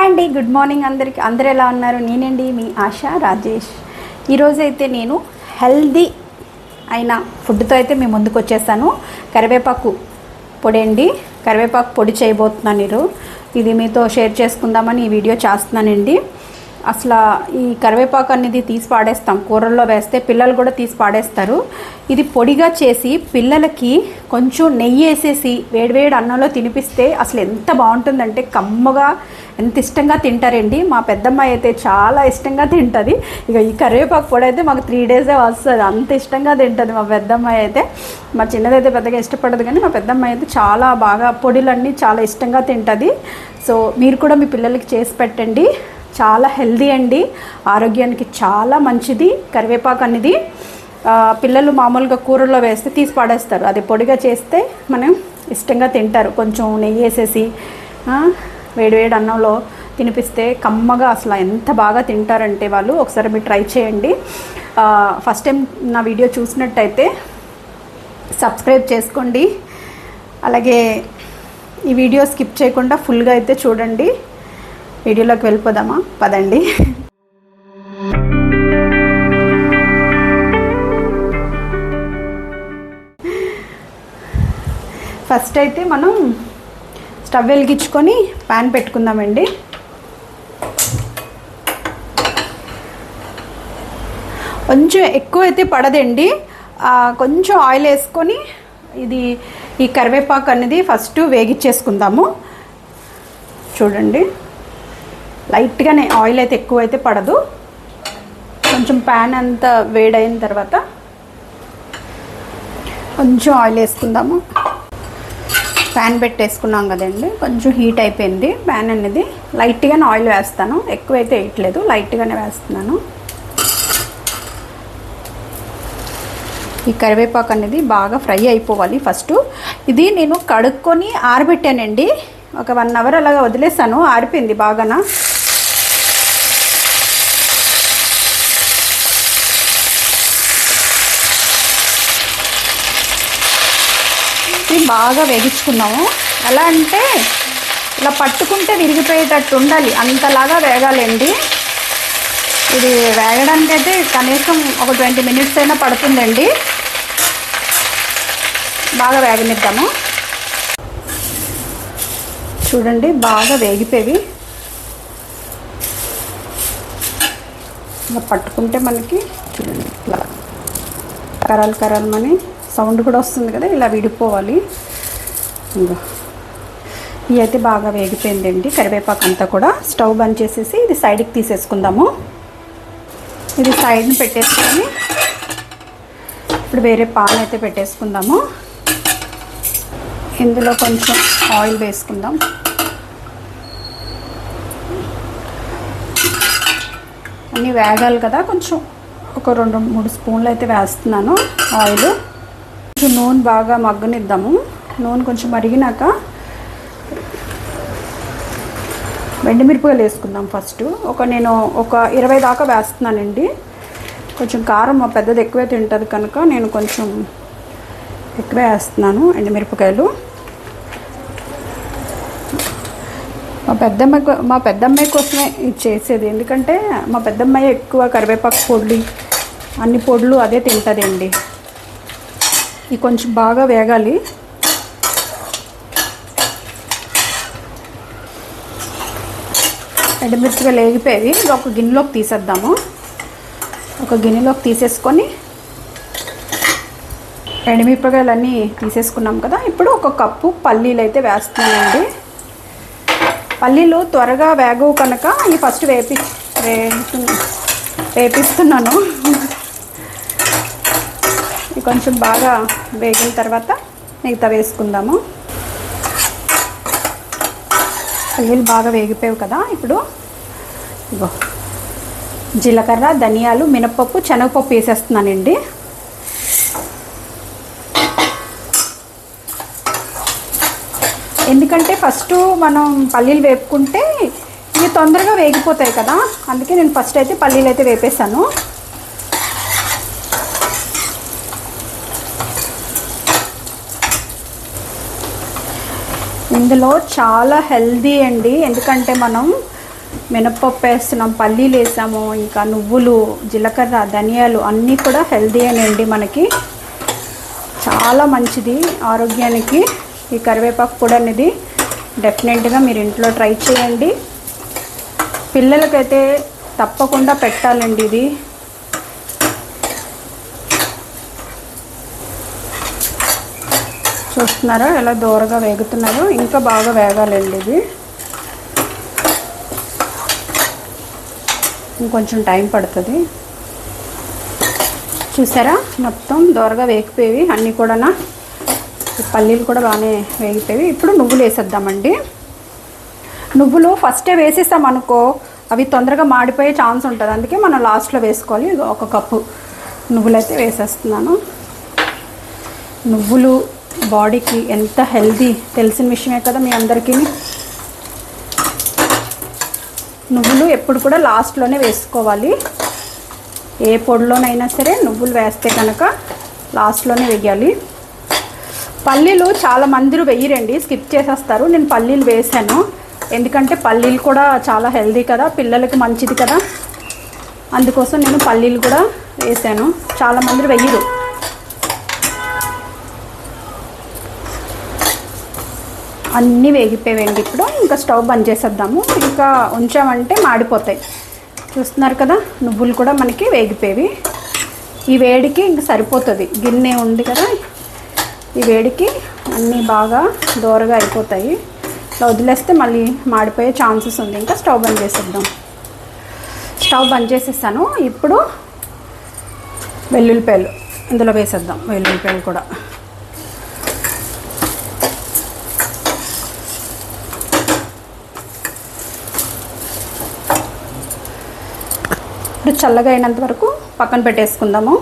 Hi అండి good morning అందరికి. అందరు ఎలా ఉన్నారు? నేనండి మీ ఆశ రాజేష్. ఈరోజు అయితే నేను హెల్దీ అయిన ఫుడ్తో అయితే మీ ముందుకు వచ్చేసాను. కరివేపాకు పొడి అండి. కరివేపాకు పొడి చేయబోతున్నాను మీరు ఇది మీతో షేర్ చేసుకుందామని ఈ వీడియో చేస్తున్నానండి. అసలు ఈ కరివేపాకు అనేది తీసి పాడేస్తాం. కూరల్లో వేస్తే పిల్లలు కూడా తీసి పాడేస్తారు. ఇది పొడిగా చేసి పిల్లలకి కొంచెం నెయ్యి వేసేసి వేడివేడి అన్నంలో తినిపిస్తే అసలు ఎంత బాగుంటుందంటే కమ్మగా ఎంత ఇష్టంగా తింటారండి? మా పెద్దమ్మాయి అయితే చాలా ఇష్టంగా తింటుంది. ఇక ఈ కరివేపాకు పొడి అయితే మాకు త్రీ డేసే వస్తుంది. అంత ఇష్టంగా తింటుంది మా పెద్దమ్మాయి అయితే. మా చిన్నదైతే పెద్దగా ఇష్టపడదు కానీ మా పెద్దమ్మాయి అయితే చాలా బాగా పొడిలన్నీ చాలా ఇష్టంగా తింటుంది. సో మీరు కూడా మీ పిల్లలకి చేసి పెట్టండి. చాలా హెల్దీ అండి. ఆరోగ్యానికి చాలా మంచిది. కరివేపాకు అనేది పిల్లలు మామూలుగా కూరల్లో వేస్తే తీసి పాడేస్తారు. అది పొడిగా చేస్తే మనం ఇష్టంగా తింటారు. కొంచెం నెయ్యి వేసేసి వేడివేడి అన్నంలో తినిపిస్తే కమ్మగా అసలు ఎంత బాగా తింటారంటే వాళ్ళు ఒకసారి మీరు ట్రై చేయండి. ఫస్ట్ టైం నా వీడియో చూసినట్టయితే సబ్స్క్రైబ్ చేసుకోండి. అలాగే ఈ వీడియో స్కిప్ చేయకుండా ఫుల్గా అయితే చూడండి. వీడియోలోకి వెళ్ళిపోదామా? పదండి. ఫస్ట్ అయితే మనం స్టవ్ వెలిగించుకొని ప్యాన్ పెట్టుకుందామండి. కొంచెం ఎక్కువ అయితే పడదండి కొంచెం ఆయిల్ వేసుకొని ఇది ఈ కరివేపాకు అనేది ఫస్ట్ వేగిచ్చేసుకుందాము. చూడండి. లైట్గానే ఆయిల్ అయితే ఎక్కువ అయితే పడదు. కొంచెం ప్యాన్ అంతా వేడైన తర్వాత కొంచెం ఆయిల్ వేసుకుందాము. ప్యాన్ పెట్టేసుకున్నాం కదండి. కొంచెం హీట్ అయిపోయింది. ప్యాన్ అనేది లైట్గానే ఆయిల్ వేస్తాను. ఎక్కువైతే వేయట్లేదు. లైట్గానే వేస్తున్నాను. ఈ కరివేపాకు అనేది బాగా ఫ్రై అయిపోవాలి ఫస్ట్. ఇది నేను కడుక్కొని ఆరబెట్టానండి. ఒక వన్ అవర్ అలాగా వదిలేసాను. ఆరిపోయింది బాగానా. ఇది బాగా వేగించుకున్నాము. ఎలా అంటే ఇలా పట్టుకుంటే విరిగిపోయేటట్టు ఉండాలి. అంతలాగా వేగాలండి. ఇది వేగడానికి అయితే కనీసం ఒక ట్వంటీ మినిట్స్ అయినా పడుతుందండి. బాగా వేగనిద్దాము. చూడండి బాగా వేగిపోయి ఇలా పట్టుకుంటే మనకి చూడండి ఇలా కరాలు కరాలమని సౌండ్ కూడా వస్తుంది కదా ఇలా విడిపోవాలి. ఇంకా ఇవి అయితే బాగా వేగిపోయిందండి. కరివేపాకు అంతా కూడా స్టవ్ బంద్ చేసేసి ఇది సైడ్కి తీసేసుకుందాము. ఇది సైడ్ని పెట్టేసుకొని ఇప్పుడు వేరే పాన్ అయితే పెట్టేసుకుందాము. ఇందులో కొంచెం ఆయిల్ వేసుకుందాం. అన్నీ వేగాలి కదా కొంచెం ఒక రెండు మూడు స్పూన్లు అయితే వేస్తున్నాను ఆయిల్. కొంచెం నూనె బాగా మగ్గనిద్దాము. నూనె కొంచెం మరిగినాక మిరపకాయలు వేసుకుందాం ఫస్ట్. ఒక నేను ఒక ఇరవై దాకా వేస్తున్నానండి. కొంచెం కారం మా పెద్దది ఎక్కువే తింటుంది కనుక నేను కొంచెం ఎక్కువే వేస్తున్నాను ఎండుమిరపకాయలు మా పెద్దమ్మాయి మా పెద్దమ్మాయి కోసమే ఇది చేసేది. ఎందుకంటే మా పెద్దమ్మాయి ఎక్కువ కరివేపాకు పొడి అన్ని పొడులు అదే తింటుందండి. ఇది కొంచెం బాగా వేగాలి. ఎండుమిర్చిగా లేగిపోయేవి ఇది ఒక గిన్నెలోకి తీసేద్దాము. ఒక గిన్నెలోకి తీసేసుకొని ఎండుమిరపకాయలు అన్నీ తీసేసుకున్నాం కదా. ఇప్పుడు ఒక కప్పు పల్లీలు అయితే వేస్తున్నానండి. పల్లీలు త్వరగా వేగవు కనుక ఈ ఫస్ట్ వేపి వేపిస్తున్నాను. కొంచెం బాగా వేగిన తర్వాత మిగతా వేసుకుందాము. పల్లీలు బాగా వేగిపోయావు కదా ఇప్పుడు ఇగో జీలకర్ర ధనియాలు మినపప్పు శనగపప్పు వేసేస్తున్నానండి. ఎందుకంటే ఫస్ట్ మనం పల్లీలు వేపుకుంటే ఇవి తొందరగా వేగిపోతాయి కదా అందుకే నేను ఫస్ట్ అయితే పల్లీలు అయితే వేపేసాను ఇందులో చాలా హెల్దీ అండి. ఎందుకంటే మనం మినప్పప్పు వేస్తున్నాం పల్లీలు వేసాము ఇంకా నువ్వులు జీలకర్ర ధనియాలు అన్నీ కూడా హెల్దీ అండి మనకి. చాలా మంచిది ఆరోగ్యానికి. ఈ కరివేపాకు కూడా అనేది డెఫినెట్గా మీరు ఇంట్లో ట్రై చేయండి. పిల్లలకైతే తప్పకుండా పెట్టాలండి ఇది. చూస్తున్నారా? ఎలా దూరగా వేగుతున్నారో? ఇంకా బాగా వేగాలండి ఇది. ఇంకొంచెం టైం పడుతుంది. చూసారా? మొత్తం దూరగా వేగిపోయేవి అన్నీ కూడా పల్లీలు కూడా బాగానే వేగిపోయేవి. ఇప్పుడు నువ్వులు వేసేద్దామండి. నువ్వులు ఫస్టే వేసేసాం అనుకో అవి తొందరగా మాడిపోయే ఛాన్స్ ఉంటుంది. అందుకే మనం లాస్ట్లో వేసుకోవాలి. ఒక కప్పు నువ్వులు అయితే వేసేస్తున్నాను. నువ్వులు బాడీకి ఎంత హెల్దీ తెలిసిన విషయమే కదా మీ అందరికీ. నువ్వులు ఎప్పుడు కూడా లాస్ట్లోనే వేసుకోవాలి. ఏ పొడిలోనైనా సరే నువ్వులు వేస్తే కనుక లాస్ట్లోనే వేయాలి. పల్లీలు చాలా మంది వెయ్యరండి స్కిప్ చేసేస్తారు. నేను పల్లీలు వేసాను. ఎందుకంటే పల్లీలు కూడా చాలా హెల్దీ కదా పిల్లలకి మంచిది కదా. అందుకోసం నేను పల్లీలు కూడా వేసాను. చాలా మంది వెయ్యరు అన్నీ వేగిపోయాయండి ఇప్పుడు. ఇంకా స్టవ్ బంద్ చేసేద్దాము. ఇంకా ఉంచామంటే మాడిపోతాయి. చూస్తున్నారు కదా నువ్వులు కూడా మనకి వేగిపోయేవి. ఈ వేడికి ఇంక సరిపోతుంది. గిన్నె ఉంది కదా ఈ వేడికి అన్నీ బాగా దూరగా అయిపోతాయి. ఇట్లా వదిలేస్తే మళ్ళీ మాడిపోయే ఛాన్సెస్ ఉంది. ఇంకా స్టవ్ బంద్ చేసేద్దాం. స్టవ్ బంద్ చేసేసాను. ఇప్పుడు వెల్లుల్లిపాయలు. ఇందులో వేసేద్దాం. వెల్లుల్లిపాయలు కూడా. ఇప్పుడు చల్లగా అయినంత వరకు పక్కన పెట్టేసుకుందాము.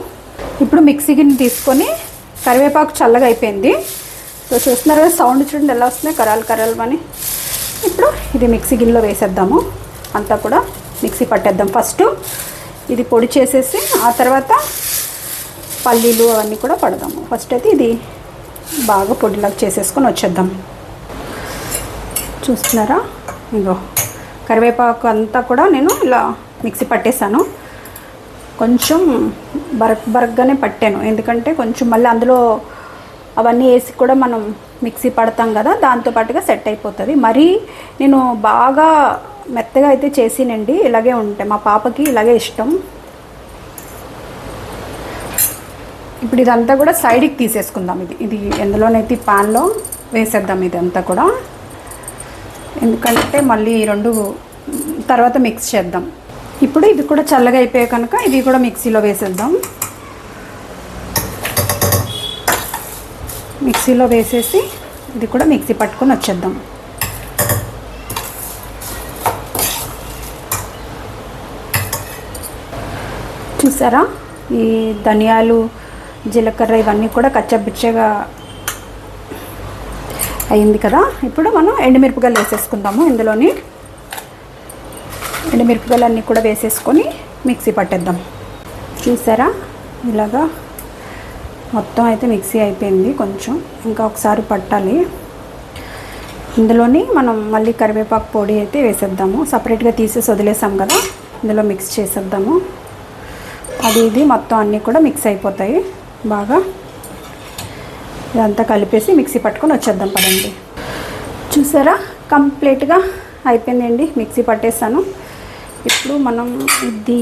ఇప్పుడు మిక్సీ గిన్నె తీసుకొని కరివేపాకు చల్లగా అయిపోయింది సో చూస్తున్నారు కదా సౌండ్ చూడండి ఎలా వస్తున్నాయి కరాలు కరాలు అని ఇప్పుడు ఇది మిక్సీ గిన్నెలో వేసేద్దాము. అంతా కూడా మిక్సీ పట్టేద్దాం ఫస్ట్. ఇది పొడి చేసేసి ఆ తర్వాత పల్లీలు అవన్నీ కూడా పడదాము. ఫస్ట్ అయితే ఇది బాగా పొడిలాగా చేసేసుకొని వచ్చేద్దాం. చూస్తున్నారా? ఇగో కరివేపాకు అంతా కూడా నేను ఇలా మిక్సీ పట్టేశాను. కొంచెం బరక్ బరగ్గానే పట్టాను. ఎందుకంటే కొంచెం మళ్ళీ అందులో అవన్నీ వేసి కూడా మనం మిక్సీ పడతాం కదా దాంతో పాటుగా సెట్ అయిపోతుంది. మరీ నేను బాగా మెత్తగా అయితే చేసినండి ఇలాగే ఉంటాయి మా పాపకి ఇలాగే ఇష్టం. ఇప్పుడు ఇదంతా కూడా సైడ్కి తీసేసుకుందాం ఇది. ఇది ఎందులోనైతే పాన్లో వేసేద్దాం ఇదంతా కూడా. ఎందుకంటే మళ్ళీ ఈ రెండు తర్వాత మిక్స్ చేద్దాం. ఇప్పుడు ఇది కూడా చల్లగా అయిపోయాయి కనుక ఇవి కూడా మిక్సీలో వేసేద్దాం. మిక్సీలో వేసేసి ఇది కూడా మిక్సీ పట్టుకొని వచ్చేద్దాం. చూసారా? ఈ ధనియాలు జీలకర్ర ఇవన్నీ కూడా కచ్చబిచ్చగా అయింది కదా? ఇప్పుడు మనం ఎండుమిరపకాయలు వేసేసుకుందాము ఇందులోని. మిరపకాయలు అన్నీ కూడా వేసేసుకొని మిక్సీ పట్టేద్దాం. చూసారా? ఇలాగా మొత్తం అయితే మిక్సీ అయిపోయింది కొంచెం. ఇంకా ఒకసారి పట్టాలి. ఇందులోని మనం మళ్ళీ కరివేపాకు పొడి అయితే వేసేద్దాము. సపరేట్గా తీసేసి వదిలేసాం కదా ఇందులో మిక్స్ చేసేద్దాము. అది ఇది మొత్తం అన్నీ కూడా మిక్స్ అయిపోతాయి. బాగా ఇదంతా కలిపేసి మిక్సీ పట్టుకొని వచ్చేద్దాం పదండి. చూసారా? కంప్లీట్గా అయిపోయిందండి. మిక్సీ పట్టేస్తాను ఇప్పుడు మనం ఇది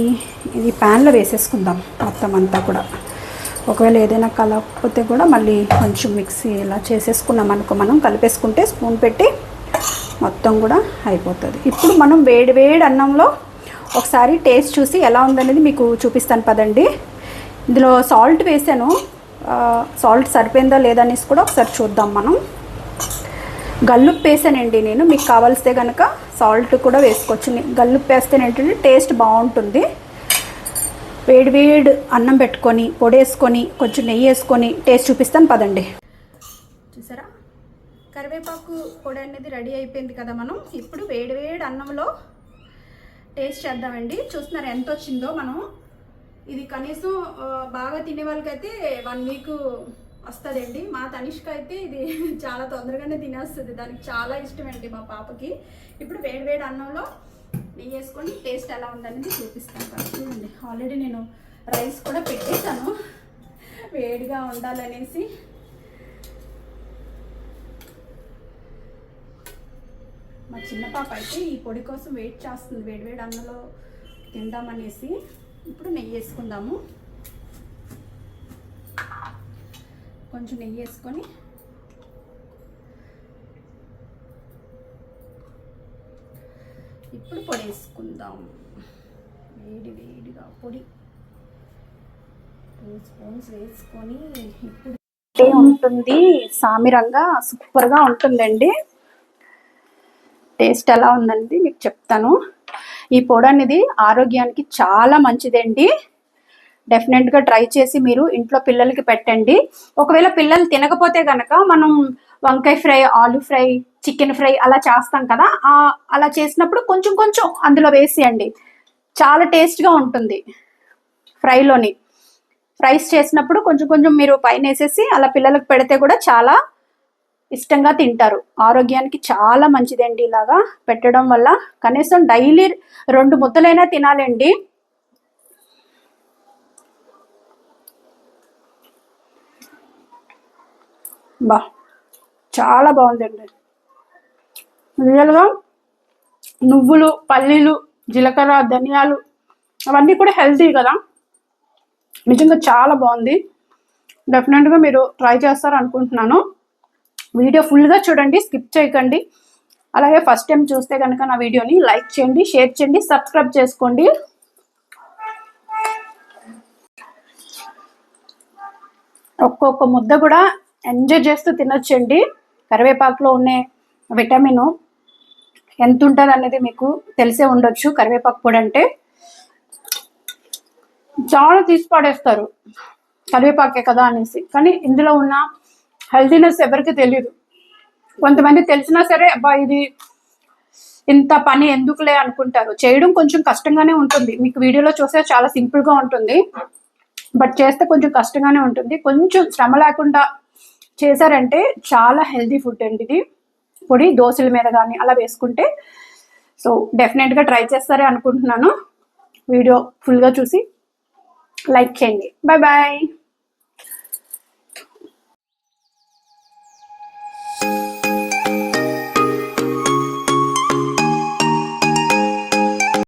ఇది ప్యాన్లో వేసేసుకుందాం మొత్తం అంతా కూడా. ఒకవేళ ఏదైనా కలపకపోతే కూడా మళ్ళీ కొంచెం మిక్సీ ఇలా చేసేసుకున్నాం అనుకో మనం కలిపేసుకుంటే స్పూన్ పెట్టి మొత్తం కూడా అయిపోతుంది. ఇప్పుడు మనం వేడి వేడి అన్నంలో ఒకసారి టేస్ట్ చూసి ఎలా ఉందనేది మీకు చూపిస్తాను పదండి. ఇందులో సాల్ట్ వేసాను. సాల్ట్ సరిపోయిందా లేదా అనేసి కూడా ఒకసారి చూద్దాం మనం. గల్లుప్పేసానండి నేను. మీకు కావాల్స్తే కనుక సాల్ట్ కూడా వేసుకోవచ్చు. గల్లుప్పేస్తేనేంటంటే ఏంటంటే టేస్ట్ బాగుంటుంది. వేడి వేడి అన్నం పెట్టుకొని పొడేసుకొని కొంచెం నెయ్యి వేసుకొని టేస్ట్ చూపిస్తాను పదండి. చూసారా? కరివేపాకు పొడి అనేది రెడీ అయిపోయింది కదా మనం. ఇప్పుడు వేడి వేడి అన్నంలో టేస్ట్ చేద్దామండి. చూస్తున్నారు ఎంత వచ్చిందో మనం. ఇది కనీసం బాగా తినే వాళ్ళకైతే వన్ వీక్ వస్తుందండి. మా తనిష్క అయితే ఇది చాలా తొందరగానే తినేస్తుంది. దానికి చాలా ఇష్టం అండి మా పాపకి. ఇప్పుడు వేడి వేడి అన్నంలో నెయ్యి వేసుకొని టేస్ట్ ఎలా ఉందనేది చూపిస్తాను చూడండి ఆల్రెడీ నేను రైస్ కూడా పెట్టేశాను. వేడిగా ఉండాలనేసి. మా చిన్న పాప అయితే ఈ పొడి కోసం వెయిట్ చేస్తుంది. వేడివేడి అన్నంలో తిందామనేసి. ఇప్పుడు నెయ్యి వేసుకుందాము. కొంచెం నెయ్యి వేసుకొని ఇప్పుడు పొడి వేసుకుందాం. వేడి వేడిగా పొడి. టూ స్పూన్స్ వేసుకొని ఇప్పుడు ఉంటుంది సామిరంగా సూపర్గా ఉంటుందండి. టేస్ట్ ఎలా ఉందండి? మీకు చెప్తాను. ఈ పొడి అనేది ఆరోగ్యానికి చాలా మంచిదండి. డెఫినెట్గా ట్రై చేసి మీరు ఇంట్లో పిల్లలకి పెట్టండి. ఒకవేళ పిల్లలు తినకపోతే కనుక మనం వంకాయ ఫ్రై ఆలు ఫ్రై చికెన్ ఫ్రై అలా చేస్తాం కదా ఆ అలా చేసినప్పుడు కొంచెం కొంచెం అందులో వేసేయండి. చాలా టేస్ట్గా ఉంటుంది ఫ్రైలోని. ఫ్రైస్ చేసినప్పుడు కొంచెం కొంచెం మీరు పైన వేసేసి అలా పిల్లలకు పెడితే కూడా చాలా ఇష్టంగా తింటారు. ఆరోగ్యానికి చాలా మంచిదండి ఇలాగా పెట్టడం వల్ల. కనీసం డైలీ రెండు ముద్దలైనా తినాలండి. బా చాలా బాగుందండి. రియల్గా నువ్వులు పల్లీలు జీలకర్ర ధనియాలు అవన్నీ కూడా హెల్తీ కదా. నిజంగా చాలా బాగుంది. డెఫినెట్గా మీరు ట్రై చేస్తారు అనుకుంటున్నాను. వీడియో ఫుల్గా చూడండి స్కిప్ చేయకండి. అలాగే ఫస్ట్ టైం చూస్తే కనుక నా వీడియోని లైక్ చేయండి షేర్ చేయండి సబ్స్క్రైబ్ చేసుకోండి. ఒక్కొక్క ముద్ద కూడా ఎంజాయ్ చేస్తూ తినొచ్చండి. కరివేపాకులో ఉండే విటమిన్ ఎంత ఉంటుంది అనేది మీకు తెలిసే ఉండొచ్చు. కరివేపాకు పొడి అంటే చాలా తీసి పడేస్తారు. కరివేపాకే కదా అనేసి. కానీ ఇందులో ఉన్న హెల్తీనెస్ ఎవరికి తెలియదు కొంతమంది తెలిసినా సరే అబ్బా ఇది ఇంత పని ఎందుకులే? అనుకుంటారు. చేయడం కొంచెం కష్టంగానే ఉంటుంది. మీకు వీడియోలో చూస్తే చాలా సింపుల్గా ఉంటుంది. బట్ చేస్తే కొంచెం కష్టంగానే ఉంటుంది. కొంచెం శ్రమ లేకుండా చేశారంటే చాలా హెల్దీ ఫుడ్ అండి ఇది. పొడి దోశల మీద కానీ అలా వేసుకుంటే సో డెఫినెట్గా ట్రై చేస్తారే అనుకుంటున్నాను. వీడియో ఫుల్గా చూసి లైక్ చేయండి. Bye bye